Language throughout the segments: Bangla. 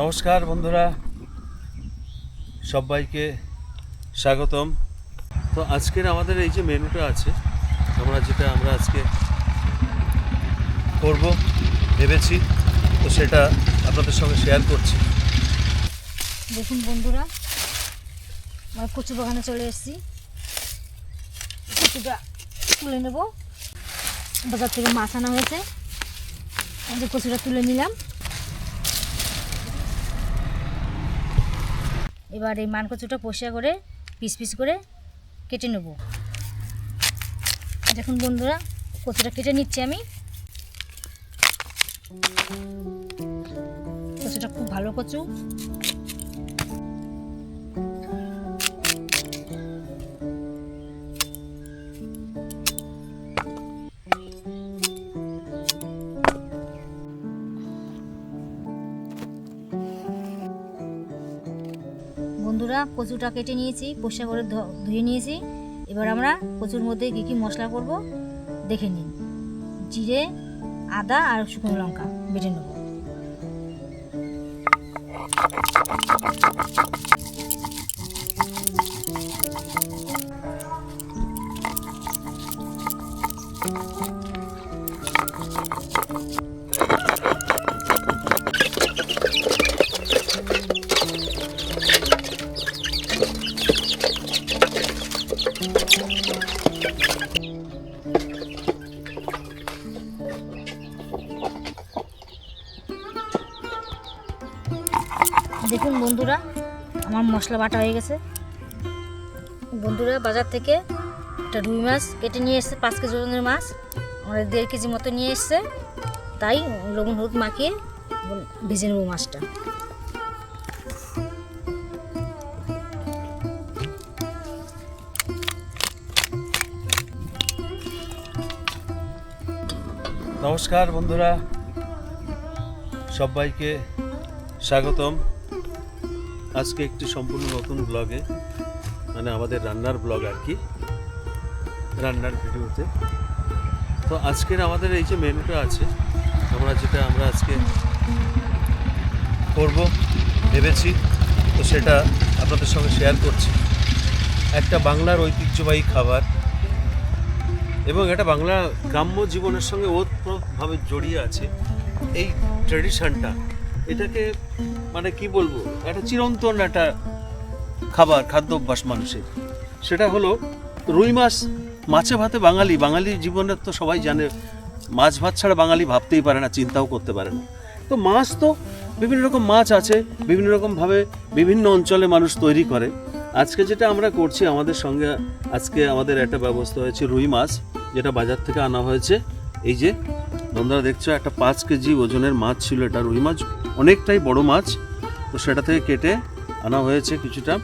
নমস্কার বন্ধুরা, সবাইকে স্বাগতম। তো আজকের আমাদের এই যে মেনুটা আছে, আমরা যেটা আমরা আজকে করব, ভেবেছি, তো সেটা আপনাদের সঙ্গে শেয়ার করছি। দেখুন বন্ধুরা, আমরা কচু বাগানে চলে এসেছি। কচুটা তুলে নেব। বাজার থেকে মাছ আনা হয়েছে। আমাদের কচুটা তুলে নিলাম। এবার এই মানকচুটা পরিষ্কার করে পিস পিস করে কেটে নেব। দেখুন বন্ধুরা, কচুটা কেটে নিচ্ছি আমি। কচুটা খুব ভালো কচু। বন্ধুরা কচুটা কেটে নিয়েছি পরিষ্কার করে ধুয়ে নিয়েছি। এবার আমরা কচুর মধ্যে কী কী মশলা করব, দেখে নিন। জিরে, আদা আর শুকনো লঙ্কা বেটে নেব। মশলা বাটা হয়ে গেছে। বন্ধুরা, বাজার থেকে একটা রুই মাছ কেটে নিয়ে এসছে, পাঁচ কেজি ওজনের মাছ। আমাদের দেড় কেজি মতো নিয়ে এসছে। তাই লবণ হলুদ মাখিয়ে ভেজে নেব মাছটা। নমস্কার বন্ধুরা, সবাইকে স্বাগতম। আজকে একটি সম্পূর্ণ নতুন ব্লগে মানে আমাদের রান্নার ব্লগ আর কি, রান্নার ভিডিওতে। তো আজকের আমাদের এই যে মেনুটা আছে, আমরা যেটা আমরা আজকে করব, ভেবেছি, তো সেটা আপনাদের সঙ্গে শেয়ার করছি। একটা বাংলার ঐতিহ্যবাহী খাবার এবং এটা বাংলা গ্রাম্য জীবনের সঙ্গে ওতপ্রোতভাবে জড়িয়ে আছে, এই ট্র্যাডিশনটা এটাকে মানে কি বলব, একটা চিরন্তন একটা খাবার, খাদ্যাভ্যাস মানুষের। সেটা হলো রুই মাছ, মাছে ভাতে বাঙালি। বাঙালি জীবনের তো সবাই জানে, মাছ ভাত ছাড়া বাঙালি ভাবতেই পারে না, চিন্তাও করতে পারে না। তো মাছ তো বিভিন্ন রকম মাছ আছে, বিভিন্ন রকমভাবে বিভিন্ন অঞ্চলে মানুষ তৈরি করে। আজকে যেটা আমরা করছি, আমাদের সঙ্গে আজকে আমাদের একটা ব্যবস্থা হয়েছে রুই মাছ, যেটা বাজার থেকে আনা হয়েছে। এই যে বন্ধুরা দেখছ, একটা পাঁচ কেজি ওজনের মাছ ছিল এটা। রুই মাছ অনেকটাই বড় মাছ, তো সেটা থেকে কেটে আনা হয়েছে কিছুটা,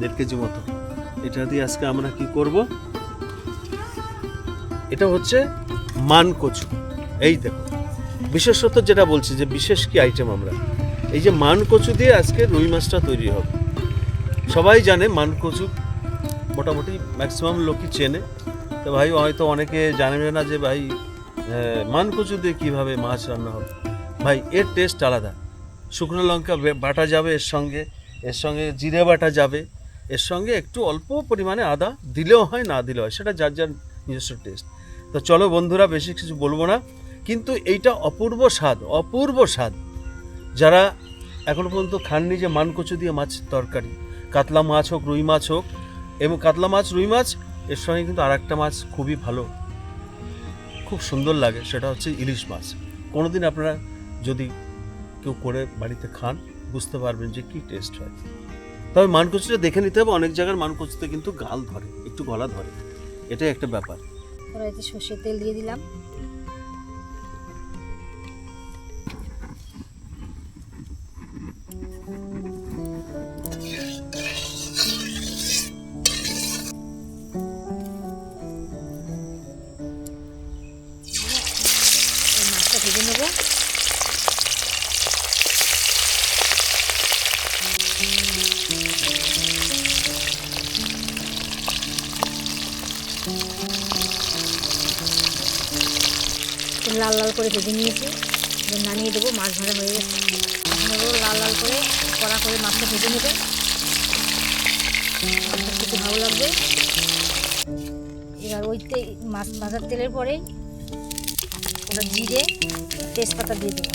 দেড় কেজি মতো। এটা দিয়ে আজকে আমরা কি করব? এটা হচ্ছে মান কচু এই দেখো, বিশেষত যেটা বলছি যে বিশেষ কি আইটেম আমরা? এই যে মান কচু দিয়ে আজকে রুই মাছটা তৈরি হবে। সবাই জানে মান কচু মোটামুটি ম্যাক্সিমাম লোকই চেনে। তো ভাই, হয়তো অনেকে জানবে না যে ভাই আহ, মান কচু দিয়ে কীভাবে মাছ রান্না হবে? ভাই এর টেস্ট আলাদা। শুকনো লঙ্কা বাটা যাবে এর সঙ্গে এর সঙ্গে জিরে বাটা যাবে এর সঙ্গে একটু অল্প পরিমাণে আদা দিলেও হয় না দিলেও হয় সেটা যার যার নিজস্ব টেস্ট তো চলো বন্ধুরা বেশি কিছু বলব না। কিন্তু এইটা অপূর্ব স্বাদ অপূর্ব স্বাদ। যারা এখনও পর্যন্ত খাননি যে মানকচু দিয়ে মাছ তরকারি কাতলা মাছ হোক রুই মাছ হোক এবং কাতলা মাছ রুই মাছ এর সঙ্গে কিন্তু আর একটা মাছ খুবই ভালো। খুব সুন্দর লাগে, সেটা হচ্ছে ইলিশ মাছ। কোনোদিন আপনারা যদি কেউ করে বাড়িতে খান, বুঝতে পারবেন যে কি টেস্ট হয়। তবে মানকুচিটা দেখে নিতে হবে, অনেক জায়গার মানকুচিতে কিন্তু গাল ধরে, একটু গলা ধরে। এটাই একটা ব্যাপার। সর্ষের তেল দিয়ে দিলাম। লাল লাল করে ভেজে নিয়েছি। নামিয়ে দেবো, মাছ ভাজা হয়ে গেছে। লাল লাল করে কড়া করে মাছটা ভেজে নেবে। খেতে ভালো লাগবে। এবার ওই মাছ ভাজার তেলের পরে ওটা জিরে তেজপাতা দিয়ে দেবো।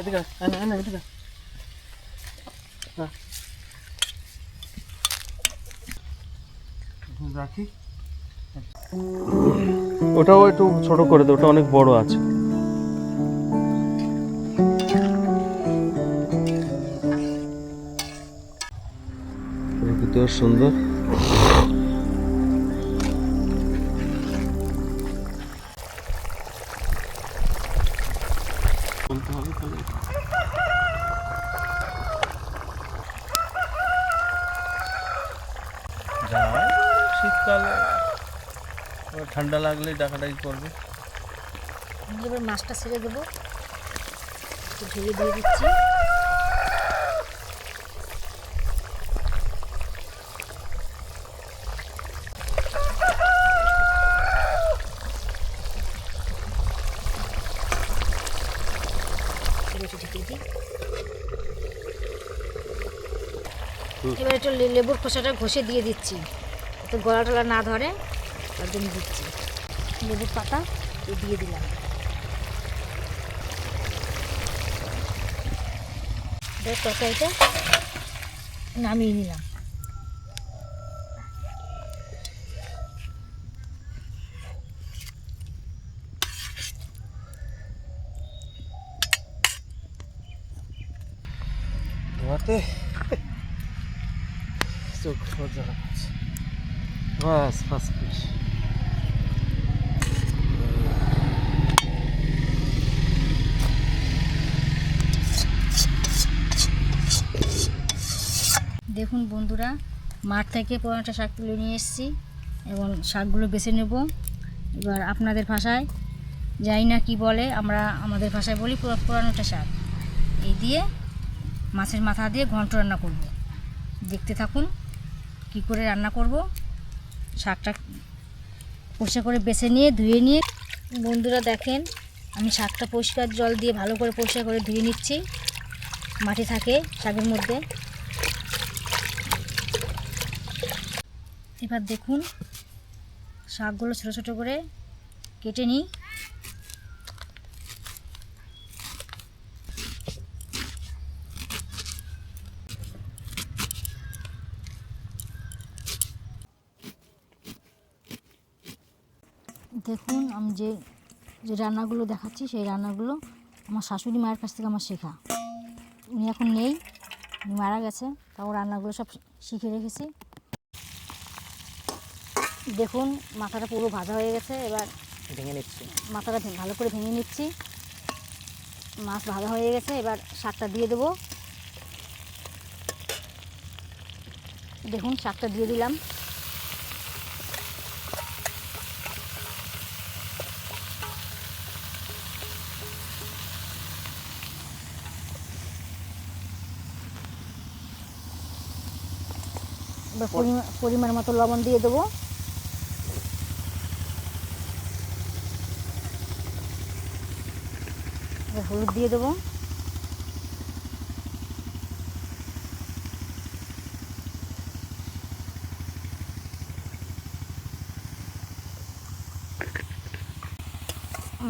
এদিকে এদিকে রাখি। ওটাও একটু ছোট করে দে ওটা অনেক বড় আছে। প্রকৃতিও সুন্দর? ঠান্ডা লাগলে ডাকাডাকি করবে। এবার মাছটা ছেড়ে দেবো। ঝুড়ি দিয়ে দিচ্ছি। এবার একটু এবার একটু লেবুর খোসাটা ঘষে দিয়ে দিচ্ছি। তো গলা টলা না ধরে তার জন্য দিচ্ছি। লেবুর পাতা দিয়ে দিলাম। তরকারিটা নামিয়ে নিলাম। ধোয়াতে চোখ লাগছে বাস ফার্স্ট দেখুন বন্ধুরা, মাঠ থেকে পুরানোটা শাক তুলে নিয়ে এসেছি এবং শাকগুলো বেছে নেব। এবার আপনাদের ভাষায় যাই না কি বলে, আমরা আমাদের ভাষায় বলি পুরো পুরানোটা শাক। এই দিয়ে মাছের মাথা দিয়ে ঘন্ট রান্না করব। দেখতে থাকুন কি করে রান্না করব। শাকটা পরিষ্কার করে বেছে নিয়ে, ধুয়ে নিয়ে, বন্ধুরা দেখেন, আমি শাকটা পরিষ্কার জল দিয়ে ভালো করে পরিষ্কার করে ধুয়ে নিচ্ছি। মাটি থাকে শাকের মধ্যে। এবার দেখুন শাকগুলো ছোটো ছোটো করে কেটে নিই। দেখুন আমি যে যে রান্নাগুলো দেখাচ্ছি, সেই রান্নাগুলো আমার শাশুড়ি মায়ের কাছ থেকে আমার শেখা। উনি এখন নেই, উনি মারা গেছে, তাও রান্নাগুলো সব শিখে রেখেছি। দেখুন মাথাটা পুরো ভাজা হয়ে গেছে এবার ভেঙে নিচ্ছি। মাথাটা ভালো করে ভেঙে নিচ্ছি। মাছ ভাজা হয়ে গেছে এবার শাকটা দিয়ে দেবো। দেখুন শাকটা দিয়ে দিলাম। পরিমাণ মতো লবণ দিয়ে দেবো। হলুদ দিয়ে দেবো।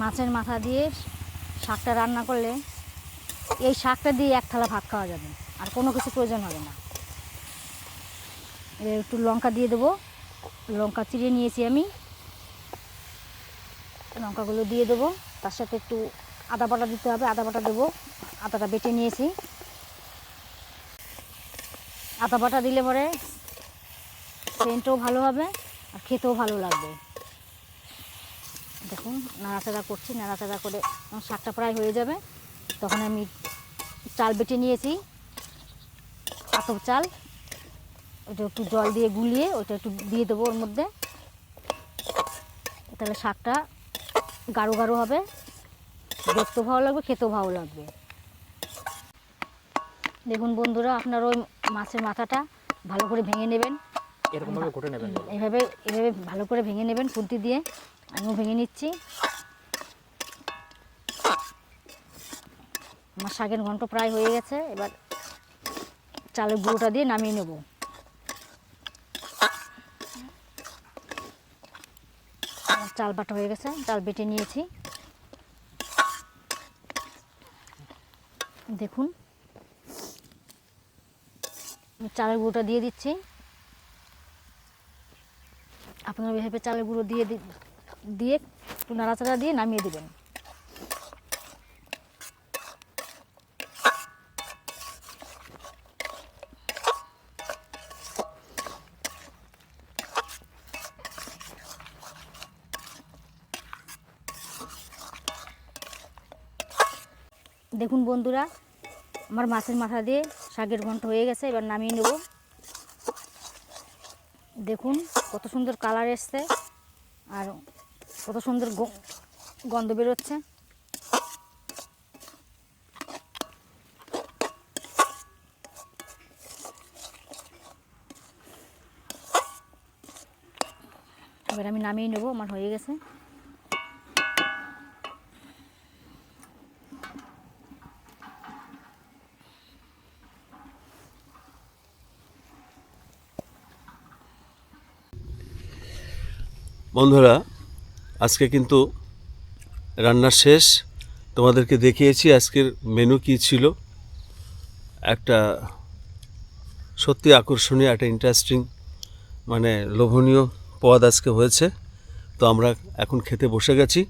মাছের মাথা দিয়ে শাকটা রান্না করলে এই শাকটা দিয়ে এক থালা ভাত খাওয়া যাবে, আর কোনো কিছু প্রয়োজন হবে না। একটু লঙ্কা দিয়ে দেবো। লঙ্কা চিড়ে নিয়েছি আমি। লঙ্কাগুলো দিয়ে দেবো, তার সাথে একটু আদা বাটা দিতে হবে, আদা বাটা দেবো। আদাটা বেটে নিয়েছি। আদা বাটা দিলে পরে সেন্টও ভালো হবে আর খেতেও ভালো লাগবে। দেখুন, নাড়াচাড়া করছি, নাড়াচাড়া করে শাকটা প্রায় হয়ে যাবে। তখন আমি চাল বেটে নিয়েছি। আতপ চাল ওইটা একটু জল দিয়ে গুলিয়ে ওইটা একটু দিয়ে দেবো ওর মধ্যে। তাহলে শাকটা গাঢ় গাঢ় হবে। দেখতেও ভালো লাগবে খেতেও ভালো লাগবে। দেখুন বন্ধুরা আপনার ওই মাছের মাথাটা ভালো করে ভেঙে নেবেন। এরকম ভাবে ঘটে নেবেন এইভাবে এভাবে ভালো করে ভেঙে নেবেন খুন্তি দিয়ে। আমিও ভেঙে নিচ্ছি। আমার শাকের ঘন্ট প্রায় হয়ে গেছে এবার চালের গুঁড়োটা দিয়ে নামিয়ে নেব। চাল বাটা হয়ে গেছে চাল বেটে নিয়েছি। দেখুন। চালের গুঁড়োটা দিয়ে দিচ্ছি। আপনারা এভাবে চালের গুঁড়ো দিয়ে দিয়ে একটু নাড়াচাড়া দিয়ে নামিয়ে দেবেন। দেখুন বন্ধুরা, আমার মাছের মাথা দিয়ে শাকের ঘন্ট হয়ে গেছে, এবার নামিয়ে নেব। দেখুন কত সুন্দর কালার এসছে আর কত সুন্দর গন্ধ বেরোচ্ছে। এবার আমি নামিয়ে নেব, আমার হয়ে গেছে। বন্ধুরা, আজকে কিন্তু রান্নার শেষ। তোমাদেরকে দেখিয়েছি আজকের মেনু কী ছিল। একটা সত্যি আকর্ষণীয়, একটা ইন্টারেস্টিং মানে লোভনীয় পদ আজকে হয়েছে। তো আমরা এখন খেতে বসে গেছি।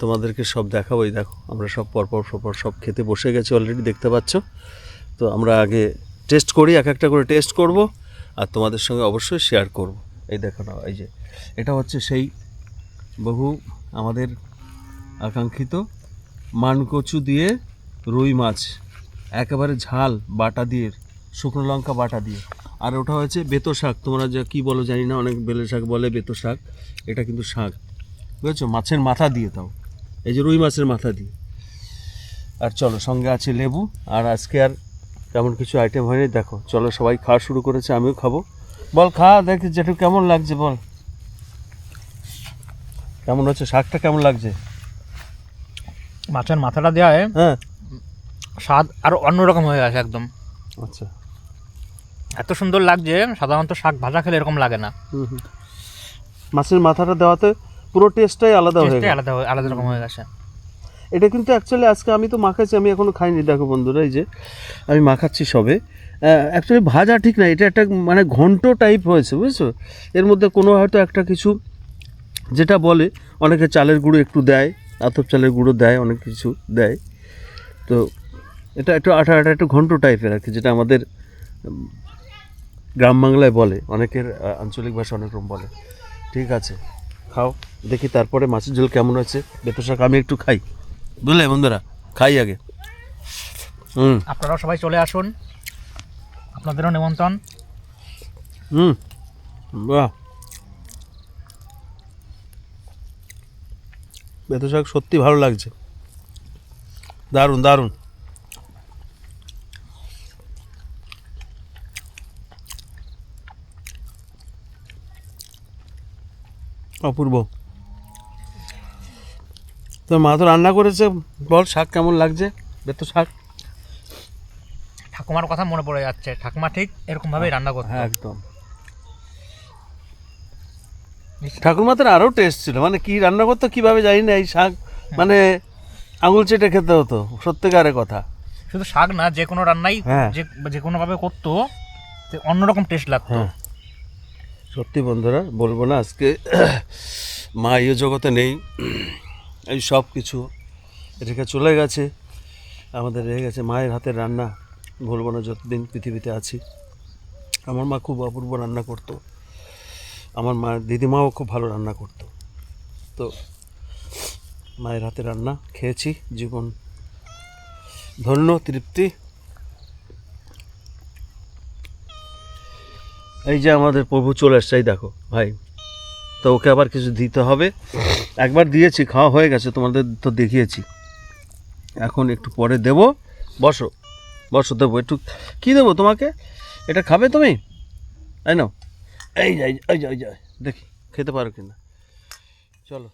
তোমাদেরকে সব দেখাবো এই দেখো, আমরা সব পরপর পরপর সব খেতে বসে গেছি অলরেডি দেখতে পাচ্ছ। তো আমরা আগে টেস্ট করি, এক একটা করে টেস্ট করব, আর তোমাদের সঙ্গে অবশ্যই শেয়ার করব। এই দেখো না এই যে। এটা হচ্ছে সেই বহু আমাদের আকাঙ্ক্ষিত মানকচু দিয়ে রুই মাছ। একেবারে ঝাল বাটা দিয়ে, শুকনো লঙ্কা বাটা দিয়ে। আর ওটা হচ্ছে বেতো শাক। তোমরা যে কী বলো জানি না, অনেক বেলে শাক বলে বেতো শাক। এটা কিন্তু শাক। বুঝেছ? মাছের মাথা দিয়ে তাও এই যে রুই মাছের মাথা দিয়ে। আর চলো, সঙ্গে আছে লেবু। আর আজকে আর তেমন কিছু আইটেম হয়নি। দেখো, চলো সবাই খাওয়া শুরু করেছে, আমিও খাব। বল খা দেখ যেটু কেমন লাগছে বল। কেমন হচ্ছে শাকটা কেমন লাগছে? মাছের মাথাটা দেওয়ায় হ্যাঁ স্বাদ আরও অন্যরকম হয়ে গেছে একদম। আচ্ছা। এত সুন্দর লাগছে সাধারণত শাক ভাজা খেলে এরকম লাগে না। মাছের মাথাটা দেওয়াতে পুরো টেস্টটাই আলাদা হয়ে আলাদা আলাদা রকম হয়ে গেছে এটা কিন্তু অ্যাকচুয়ালি আজকে আমি তো মাখাচ্ছি, আমি এখনও খাইনি। দেখো বন্ধুরা, এই যে আমি মাখাচ্ছি সবে। অ্যাকচুয়ালি ভাজা ঠিক না, এটা একটা মানে ঘন্ট টাইপ হয়েছে, বুঝছ? এর মধ্যে কোনো হয়তো একটা কিছু যেটা বলে, অনেকে চালের গুঁড়ো একটু দেয়, আতপ চালের গুঁড়ো দেয়, অনেক কিছু দেয়। তো এটা একটু আঠা আঠা একটু ঘন্ট টাইপের আর কি, যেটা আমাদের গ্রাম বাংলায় বলে, অনেকের আঞ্চলিক ভাষা অনেক রকম বলে। ঠিক আছে, খাও, দেখি তারপরে মাছের ঝোল কেমন আছে বেতো শাক আমি একটু খাই। বুঝলে বন্ধুরা? খাই আগে। হুম। আপনারাও সবাই চলে আসুন। আপনাদেরও নিমন্ত্রণ হুম। বাহ। বেতো শাক সত্যি ভালো লাগছে। দারুণ দারুণ। অপূর্ব। তোর মা তো রান্না করেছে। বল শাক কেমন লাগছে? বেতো শাক ঠাকুমার কথা মনে পড়ে যাচ্ছে। ঠাকুমা ঠিক এরকম ভাবেই রান্না করতো। হ্যাঁ একদম। ঠাকুরমাতের আরও টেস্ট ছিল। মানে কি রান্না করতো কীভাবে জানি না এই শাক মানে আঙুল চেটে খেতে হতো। সত্যিকারের কথা। শুধু শাক না যে কোনো রান্নাই হ্যাঁ। যে যে কোনো ভাবে করতো তো অন্যরকম টেস্ট লাগতো। হ্যাঁ। সত্যি বন্ধুরা বলব না আজকে মা এই জগতে নেই। এই সব কিছু রেখে চলে গেছে। আমাদের রেখে গেছে মায়ের হাতের রান্না। বলব না যতদিন পৃথিবীতে আছি। আমার মা খুব অপূর্ব রান্না করতো। আমার মা, দিদিমাও খুব ভালো রান্না করতো। তো মায়ের হাতে রান্না খেয়েছি, জীবন ধন্য, তৃপ্তি। এই যে আমাদের প্রভু চলে আসছে দেখো ভাই। তো ওকে আবার কিছু দিতে হবে। একবার দিয়েছি, খাওয়া হয়ে গেছে, তোমাদের তো দেখিয়েছি। এখন একটু পরে দেব। বসো বসো, দেবো একটু। কী দেবো তোমাকে? এটা খাবে তুমি? তাই না? এই যাই এই যাই দেখি, খেতে পারো কিনা। চলো।